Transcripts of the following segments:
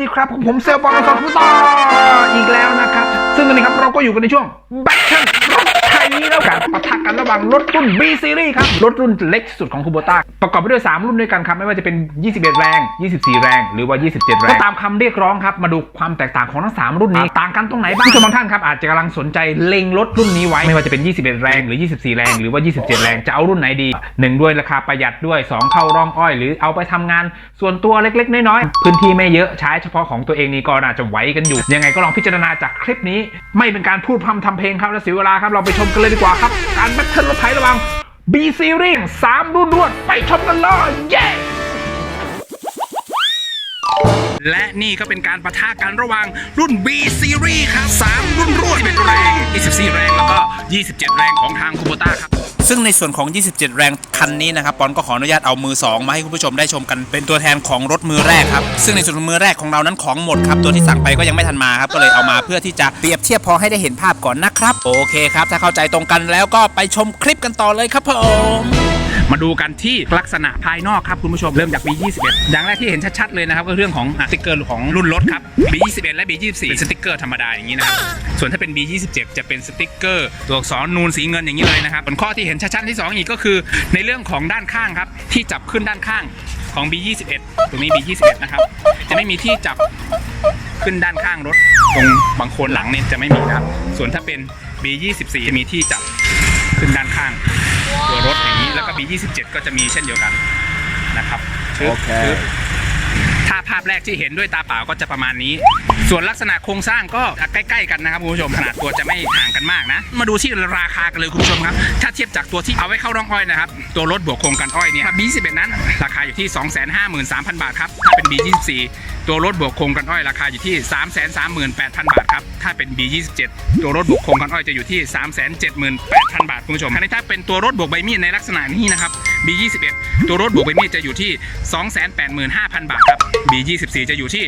ดีครับผมเซลบอลสอนฟุตซอลอีกแล้วนะครับ ซึ่งตอนนี้ครับเราก็อยู่กันในช่วงแบทเทิ หว่างรถรุ่น B Series ครับ รถรุ่นเล็กสุดของคูโบต้าประกอบไปด้วย 3 รุ่นด้วยกันครับ ไม่ว่าจะเป็น 21 แรง 24 แรง หรือว่า 27 แรง ก็ตามคำเรียกร้องครับ มาดูความแตกต่างของทั้ง 3 รุ่นนี้ ต่างกันตรงไหนบ้างผู้ชมบางท่านครับ อาจจะกำลังสนใจเล็งรถรุ่นนี้ไว้ ไม่ว่าจะเป็น 21 แรง หรือ 24 แรง หรือว่า 27 แรง จะเอารุ่นไหนดีหนึ่งด้วยราคาประหยัดด้วยสองเข้าร่องอ้อย หรือเอาไปทำงานส่วนตัวเล็กๆ น้อยๆ พื้นที่ไม่เยอะ ใช้เฉพาะของตัวเองนี่ก็น่าจะไหวกันอยู่ ยังไงก็ลองพิจารณาจากคลิปนี้ ไม่เป็นการพูดพร่ำทำเพลงครับและเสียเวลาครับเราไปชมกันเลยดีกว่าครับการแบทเทิลรถไถระวัง B Series สามรุ่นรวดไปชมกันเลยเย้และนี่ก็เป็นการประทะกันระหว่างรุ่น B Series ครับ 3 รุ่นรวดเป็นแรง 24 แรงแล้วก็ 27 แรงของทางคูโบต้าครับ ซึ่งในส่วนของ 27 แรงคันนี้นะครับปอนก็ขออนุญาตเอามือ 2 มาให้คุณผู้ชมได้ชมกันเป็นตัวแทนของรถมือแรกครับ ซึ่งในส่วนของมือแรกของเรานั้นของหมดครับ ตัวที่สั่งไปก็ยังไม่ทันมาครับ ก็เลยเอามาเพื่อที่จะเปรียบเทียบพอให้ได้เห็นภาพก่อนนะครับ โอเคครับ ถ้าเข้าใจตรงกันแล้วก็ไปชมคลิปกันต่อเลยครับผม มาดูกันที่ลักษณะภายนอกครับคุณผู้ชมเริ่มจาก B21 อย่างแรกที่เห็นชัดๆเลยนะครับก็เรื่องของสติกเกอร์ของรุ่นรถครับ B21 และ B24 เป็นสติกเกอร์ธรรมดาอย่างนี้นะครับส่วนถ้าเป็น B27 จะเป็นสติกเกอร์ตัวอักษรนูนสีเงินอย่างนี้เลยนะครับส่วนข้อที่เห็นชัดๆที่สองอีกก็คือ ในเรื่องของด้านข้างครับที่จับขึ้นด้านข้างของ B21 ตรงนี้ B21 นะครับจะไม่มีที่จับขึ้นด้านข้างรถตรงบางโคนหลังเนี่ยจะไม่มีครับ ส่วนถ้าเป็น B24 จะมีที่จับขึ้นด้านข้าง ตัวรถอย่างนี้แล้วก็ B27 ก็จะมีเช่นเดียวกันนะครับชึบโอเค ชึบถ้าภาพแรกที่เห็นด้วยตาเปล่าก็จะประมาณนี้ ส่วนลักษณะโครงสร้างก็ใกล้ๆกันนะครับคุณผู้ชมขนาดตัวจะไม่ห่างกันมากนะ มาดูที่ราคากันเลยคุณผู้ชมครับ ถ้าเทียบจากตัวที่เอาไว้เข้าร่องอ้อยนะครับ ตัวรถบวกโครงกันอ้อยเนี่ย B21 นั้น ราคาอยู่ที่ 253,000 บาทครับ ถ้าเป็น B24 ตัวรถบวกโครงกันอ้อยราคาอยู่ที่ 338,000 บาทครับ ถ้าเป็น B27 ตัวรถบวกโครงกันอ้อยจะอยู่ที่ 378,000 บาทคุณผู้ชมถ้าเป็นตัวรถบวกใบมีดในลักษณะนี้นะครับ B21 ตัวรถบวกใบมีดจะอยู่ที่ 285,000 บาทครับ B24 จะอยู่ที่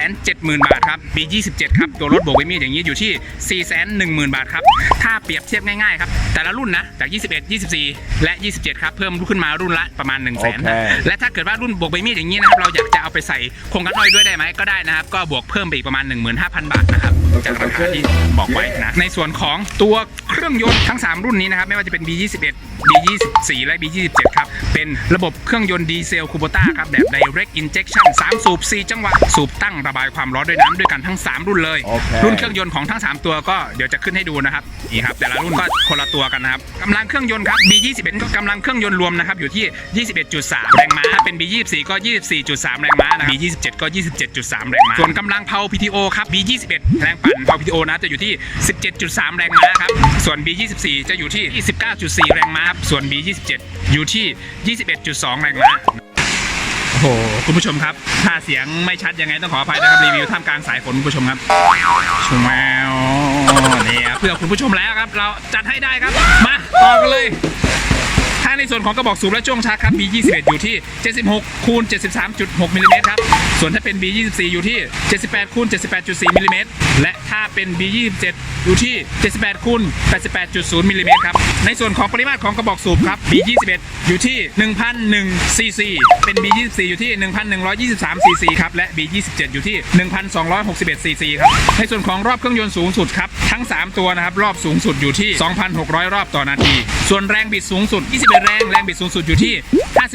370,000 บาทครับ B27 ครับ ตัวรถบวกใบมีดอย่างนี้อยู่ที่ 410,000 บาทครับ ถ้าเปรียบเทียบง่ายๆครับ แต่ละรุ่นนะ จาก 21 24 และ 27 ครับ เพิ่มขึ้นมารุ่นละประมาณ 1 0 0 0 0แสนโอเคและถ้าเกิดว่ารุ่นบวกใบมีดอย่างนี้นะครับ เราอยากจะเอาไปใส่โครงกันอ้อยด้วยได้ไหมก็ได้นะครับ ก็บวกเพิ่มไปอีกประมาณ 15,000 บาทนะครับจากราคาที่บอกไว้นะในส่วนของตัวเครื่องยนต์ทั้ง 3 รุ่นนี้นะครับ ไม่ว่าจะเป็น B21 B24 และ B27 ครับเป็นระบบเครื่องยนต์ดีเซลคูโบต้าครับแบบ direct injection 3 สูบ 4 จังหวะ สูบตั้งระบายความร้อนด้วยน้ำด้วยกันทั้ง 3 รุ่นเลยโอเครุ่นเครื่องยนต์ของทั้ง 3 ตัวก็เดี๋ยวจะขึ้นให้ดูนะครับนี่ครับแต่ละรุ่นก็คนละตัวกันนะครับกำลังเครื่องยนต์ครับ B21 ก็กำลังเครื่องยนต์รวมนะครับอยู่ที่ 21.3 แรงม้าถ้าเป็น B24 ก็ 24.3 แรงม้านะครับ B27 ก็27.3 แรงม้า ส่วนกำลังเพา PTO ครับ B21 แรงปั่นเพา PTO นะจะอยู่ที่ 17.3 แรงม้าครับ ส่วน B24 จะอยู่ที่ 19.4 แรงม้าครับส่วน B27 อยู่ที่ 21.2 แรงม้าโอ้โห คุณผู้ชมครับ ถ้าเสียงไม่ชัดยังไงต้องขออภัยนะครับรีวิวท่ามกลางสายฝนคุณผู้ชมครับชมแมวเนี่ครับเพื่อคุณผู้ชมแล้วครับ เราจัดให้ได้ครับ มาต่อกันเลย ถ้าในส่วนของกระบอกสูบและช่วงชาร์ครับ B21 อยู่ที่ 76คูณ73.6มิลลิเมตรครับ ส่วนถ้าเป็น B24 อยู่ที่ 78คูณ78.4มิลลิเมตร และถ้าเป็น B27 อยู่ที่ 78คูณ88.0มิลลิเมตรครับ ในส่วนของปริมาตรของกระบอกสูบครับ B21 อยู่ที่ 1,001ซีซีเป็น B24 อยู่ที่ 1,123ซีซีครับ และ B27 อยู่ที่ 1,261ซีซีครับ ในส่วนของรอบเครื่องยนต์สูงสุดครับ ทั้ง 3 ตัวนะครับ รอบสูงสุดอยู่ที่ 2,600 รอบต่อนาที ส่วนแรงบิดสูงสุด21แรง แรงบิดสูงสุดอยู่ที่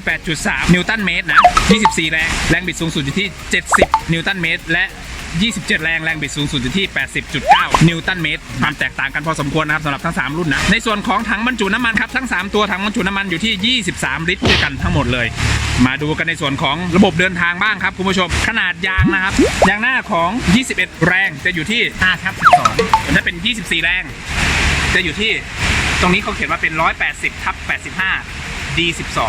58.3 นิวตันเมตรนะ 24 แรง แรงบิดสูงสุดอยู่ที่ 70 นิวตันเมตร และ 27 แรง แรงบิดสูงสุดอยู่ที่ 80.9 นิวตันเมตร ความแตกต่างกันพอสมควรนะครับสำหรับทั้ง 3 รุ่นนะ ในส่วนของถังบรรจุน้ำมันครับ ทั้ง 3 ตัวถังบรรจุน้ำมันอยู่ที่ 23 ลิตรด้วยกันทั้งหมดเลย มาดูกันในส่วนของระบบเดินทางบ้างครับคุณผู้ชม ขนาดยางนะครับ ยางหน้าของ 21 แรงจะอยู่ที่5ทับ12ถ้าเป็น 24 แรงจะอยู่ที่ ตรงนี้เขาเขียนว่าเป็น 180ทับ85 D12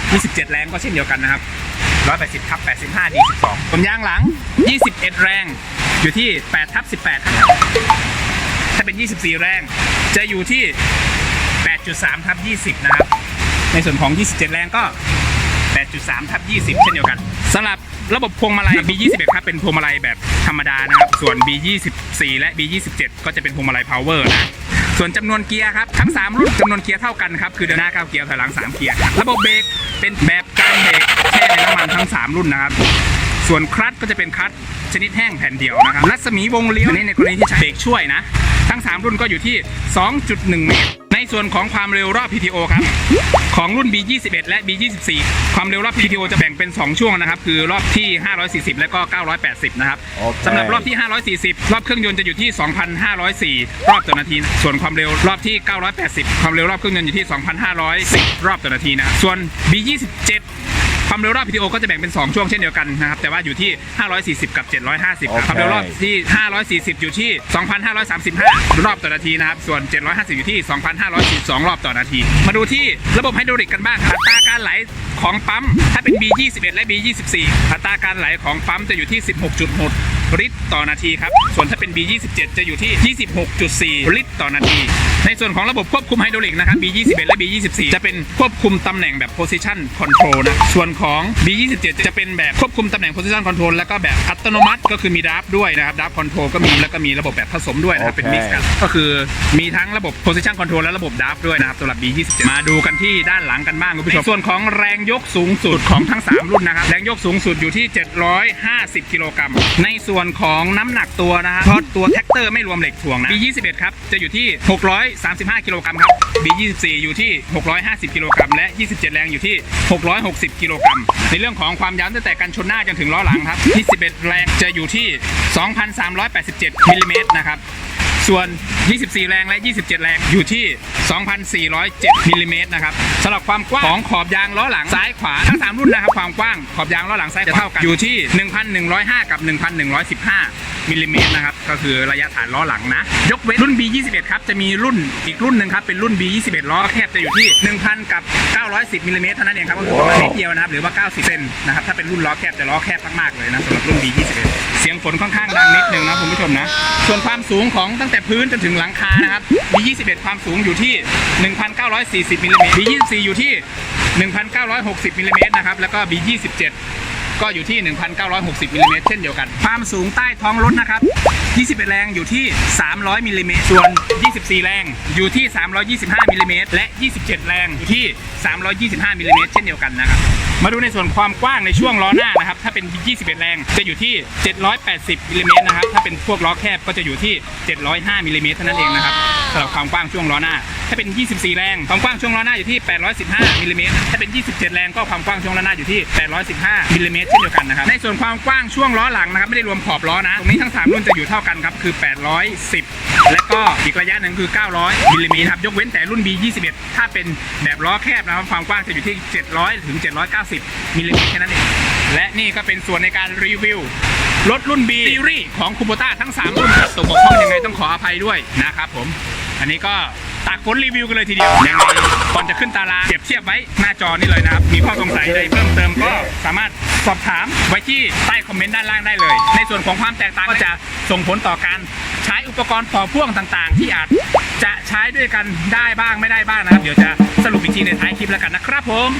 27 แรงก็เช่นเดียวกันนะครับ 180ทับ85 D12 ส่วนยางหลัง 21 แรงอยู่ที่8ทับ18 ถ้าเป็น 24 แรง จะอยู่ที่ 8.3ทับ20 นะครับ ในส่วนของ 27 แรงก็ 8.3ทับ20 เช่นเดียวกันสำหรับระบบพวงมาลัย B21 ครับเป็นพวงมาลัยแบบธรรมดานะครับ ส่วน B24 และ B27 ก็จะเป็นพวงมาลัย power นะ ส่วนจำนวนเกียร์ครับทั้ง 3 รุ่นจำนวนเกียร์เท่ากันครับคือเดินหน้า9เกียร์ถอยหลัง 3 เกียร์ ระบบเบรกเป็นแบบการเบรกแช่ในน้ำมันทั้ง 3 รุ่นนะครับส่วนคลัตช์ก็จะเป็นคลัตช์ชนิดแห้งแผ่นเดียวนะครับรัศมีวงเลี้ยวอันนี้ในกรณีที่ใช้เบรกช่วยนะ ทั้ง 3 รุ่นก็อยู่ที่ 2.1 เมตร ส่วนของความเร็วรอบ PTO ครับ ของรุ่น B21 และ B24 ความเร็วรอบ PTO จะแบ่งเป็น 2 ช่วงนะครับ คือรอบที่ 540 และก็ 980 นะครับโอเค สำหรับรอบที่ 540 รอบเครื่องยนต์จะอยู่ที่ 2,504 รอบต่อนาทีนะส่วนความเร็วรอบที่ 980 ความเร็วรอบเครื่องยนต์อยู่ที่ 2,510 รอบต่อนาทีนะครับส่วน B27 ความเร็วรอบ PTO ก็จะแบ่งเป็น 2 ช่วงเช่นเดียวกันนะครับ แต่ว่าอยู่ที่ 540 กับ 750ครับโอเคความเร็วรอบที่ 540 อยู่ที่ 2,535 รอบต่อนาทีนะครับ ส่วน 750 อยู่ที่ 2,542 รอบต่อนาที มาดูที่ระบบไฮดรอลิกกันบ้างครับอัตราการไหลของปั๊ม ถ้าเป็น B21 และ B24 อัตราการไหลของปั๊มจะอยู่ที่ 16.6 ลิตรต่อนาทีครับ ส่วนถ้าเป็น B27 จะอยู่ที่ 26.4 ลิตรต่อนาทีในส่วนของระบบควบคุมไฮดรอลิกนะครับ B21 และ B24 จะเป็นควบคุมตำแหน่งแบบ position control นะ ส่วนของ B27 จะเป็นแบบควบคุมตำแหน่ง position control แล้วก็แบบอัตโนมัติก็คือมีดับด้วยนะครับดับ control ก็มีแล้วก็มีระบบแบบผสมด้วยนะครับ เป็น mix กันก็คือมีทั้งระบบ position control และระบบดับด้วยนะครับสำหรับ B27 มาดูกันที่ด้านหลังกันบ้างคุณผู้ชมส่วนของแรงยกสูงสุดของทั้ง 3 รุ่นนะครับแรงยกสูงสุดอยู่ที่ 750 กิโลกรัมในส่วนของน้ำหนักตัวนะฮะเพราะตัวแท็กเตอร์ไม่รวมเหล็กถ่วงนะ B21 ครับจะอยู่ที่635 กิโลกรัมครับ B24 อยู่ที่ 650 กิโลกรัมและ 27 แรงอยู่ที่ 660 กิโลกรัม ในเรื่องของความยาวตั้งแต่กันชนหน้าจนถึงล้อหลังครับ 21 แรงจะอยู่ที่ 2,387 มิลลิเมตรนะครับส่วน 24 แรงและ 27 แรงอยู่ที่ 2,407มิลลิเมตรนะครับสำหรับความกว้างของขอบยางล้อหลังซ้ายขวาทั้ง 3 รุ่นนะครับ ความกว้างขอบยางล้อหลังซ้ายจะเท่ากันอยู่ที่ 1,105 กับ 1,115มิลลิเมตรนะครับ ก็คือระยะฐานล้อหลังนะ ยกเว้นรุ่น B21 ครับ จะมีรุ่นอีกรุ่นหนึ่งครับ เป็นรุ่น B21 ล้อแคบจะอยู่ที่ 1,000 กับ 910มิลลิเมตรเท่านั้นเองครับ ก็คือประมาณนิดเดียวนะครับ หรือว่า 90 เซนนะครับ ถ้าเป็นรุ่นล้อแคบจะล้อแคบมากๆเลยนะสำหรับรุ่น B21 เสียงฝนค่อนข้างดังนิดนึงนะคุณผู้ชมนะ ส่วนความสูงของตั้งแต่พื้นจนถึงหลังคานะครับ B21 ความสูงอยู่ที่ 1,940มิลลิเมตร B24 อยู่ที่ 1,960มิลลิเมตรนะครับ แล้วก็ B27 ก็อยู่ที่ 1,960มิลลิเมตรเช่นเดียวกัน ความสูงใต้ท้องรถนะครับ 21 แรงอยู่ที่ 300มิลลิเมตรส่วน 24 แรงอยู่ที่ 325มิลลิเมตรและ 27 แรงอยู่ที่ 325มิลลิเมตรเช่นเดียวกันนะครับมาดูในส่วนความกว้างในช่วงล้อหน้านะครับ ถ้าเป็น 21 แรงจะอยู่ที่ 780มิลลิเมตรนะครับ ถ้าเป็นพวกล้อแคบก็จะอยู่ที่ 705มิลลิเมตรเท่านั้นเองนะครับสำหรับความกว้างช่วงล้อหน้า ถ้าเป็น 24 แรง ความกว้างช่วงล้อหน้าอยู่ที่ 815มิลลิเมตรถ้าเป็น 27 แรงก็ความกว้างช่วงล้อหน้าอยู่ที่ 815มิลลิเมตรเช่นเดียวกันนะครับในส่วนความกว้างช่วงล้อหลังนะครับไม่ได้รวมขอบล้อนะตรงนี้ทั้ง 3 รุ่นจะอยู่เท่ากันครับคือ 810 และก็อีกระยะหนึ่งคือ 900มิลลิเมตรครับยกเว้นแต่รุ่น B21 ถ้าเป็นแบบล้อแคบนะครับความกว้างจะอยู่ที่ 700ถึง790มิลลิเมตรแค่นั้นเองและนี่ก็เป็นส่วนในการรีวิวรถรุ่น B ซีรีส์ของคูโบต้าทั้ง 3 รุ่นตกบกพร่องยังไงต้องขออภัยด้วยนะครับผม อันนี้ก็ ตากฝนรีวิวกันเลยทีเดียวยังไงก่อนจะขึ้นตารางเปรียบเทียบไว้หน้าจอนี่เลยนะครับ มีข้อสงสัยใดเพิ่มเติมก็สามารถสอบถามไว้ที่ใต้คอมเมนต์ด้านล่างได้เลย ในส่วนของความแตกต่างก็จะส่งผลต่อการใช้อุปกรณ์ต่อพ่วงต่างๆ ที่อาจจะใช้ด้วยกันได้บ้างไม่ได้บ้างนะครับ เดี๋ยวจะสรุปอีกทีในท้ายคลิปแล้วกันนะครับผม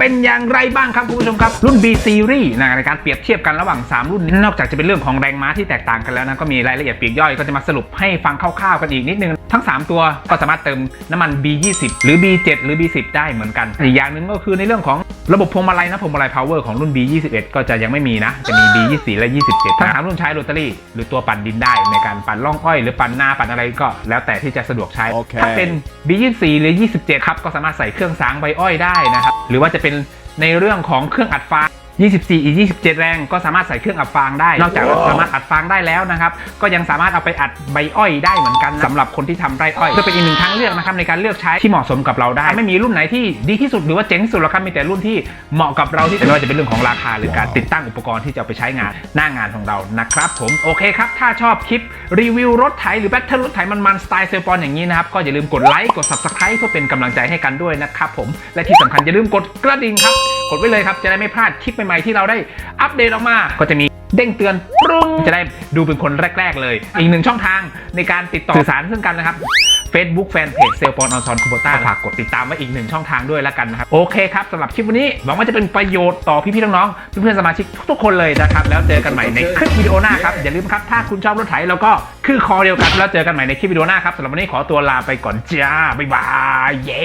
เป็นอย่างไรบ้างครับคุณผู้ชมครับ รุ่น B Series นะในการเปรียบเทียบกันระหว่าง 3 รุ่นนี้นอกจากจะเป็นเรื่องของแรงม้าที่แตกต่างกันแล้วนะก็มีรายละเอียดปลีกย่อยก็จะมาสรุปให้ฟังคร่าวๆกันอีกนิดนึงทั้ง 3 ตัวก็สามารถเติมน้ำมัน B20 หรือ B7 หรือ B10 ได้เหมือนกันอีกอย่างหนึ่งก็คือในเรื่องของระบบพวงมาลัยนะพวงมาลัย power ของรุ่น B21 ก็จะยังไม่มีนะ จะมี B24 และ 27ทั้งสามรุ่นใช้โรตารี่หรือตัวปั่นดินได้ ในการปั่นล่องอ้อยหรือปั่นนาปั่นอะไรก็ แล้วแต่ที่จะสะดวกใช้ ถ้าเป็น B24 หรือ 27 ครับก็สามารถใส่เครื่องสางใบอ้อยได้นะครับหรือว่าจะเป็นในเรื่องของเครื่องอัดฟาง 24 อีก 27 แรงก็สามารถใส่เครื่องอัดฟางได้ นอกจากสามารถอัดฟางได้แล้วนะครับ ก็ยังสามารถเอาไปอัดใบอ้อยได้เหมือนกันสำหรับคนที่ทำไร่อ้อยเพื่อเป็นอีกหนึ่งทางเลือกนะครับในการเลือกใช้ที่เหมาะสมกับเราได้ ไม่มีรุ่นไหนที่ดีที่สุดหรือว่าเจ๋งที่สุดหรอกครับมีแต่รุ่นที่เหมาะกับเราที่สุดไม่ว่าจะเป็นเรื่องของราคาหรือการติดตั้งอุปกรณ์ที่จะเอาไปใช้งานหน้างานของเรานะครับผมโอเคครับ ถ้าชอบคลิปรีวิวรถไถหรือแบตเตอร์รถไถมันๆสไตล์เซลปอนอย่างนี้นะครับก็อย่าลืมกดไลค์กด subscribe เพื่อเป็นกำลังใจให้กันด้วยนะครับผมและที่สำคัญอย่าลืมกดกระดิ่งครับกดไว้เลยครับจะได้ไม่พลาดคลิปใหม่ๆที่เราได้อัปเดตออกมา ก็จะมีเด้งเตือนปรุ้งจะได้ดูเป็นคนแรก ๆ เลย อีกหนึ่งช่องทางในการติดต่อสื่อสารซึ่งกันนะครับ Facebook Fanpage เซลปอนออนซอนคูโบต้าฝากกดติดตามไว้อีกหนึ่งช่องทางด้วยแล้วกันนะครับ โอเคครับสำหรับคลิปวันนี้ หวังว่าจะเป็นประโยชน์ต่อพี่ ๆ น้อง ๆ เพื่อน ๆ สมาชิกทุก ๆ คนเลยนะครับ แล้วเจอกันใหม่ในคลิปวิดีโอหน้าครับ อย่าลืมครับ ถ้าคุณชอบรถไถเราก็คือคอเดียวกันแล้วเจอกันใหม่ในคลิปวิดีโอหน้าครับสำหรับวันนี้ขอตัวลาไปก่อนจ้าบ๊ายบายเย้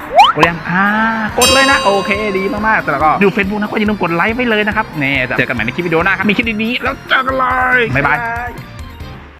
กดยังอ่ากดเลยนะ โอเคดีมากๆแล้วก็ดูเฟซบุ๊กนะก็อย่าลืมกดไลค์ไว้เลยนะครับเนี่ยเจอกันใหม่ในคลิปวิดีโอหน้าครับมีคลิปดีๆแล้วเจอกันเลยบ๊ายบาย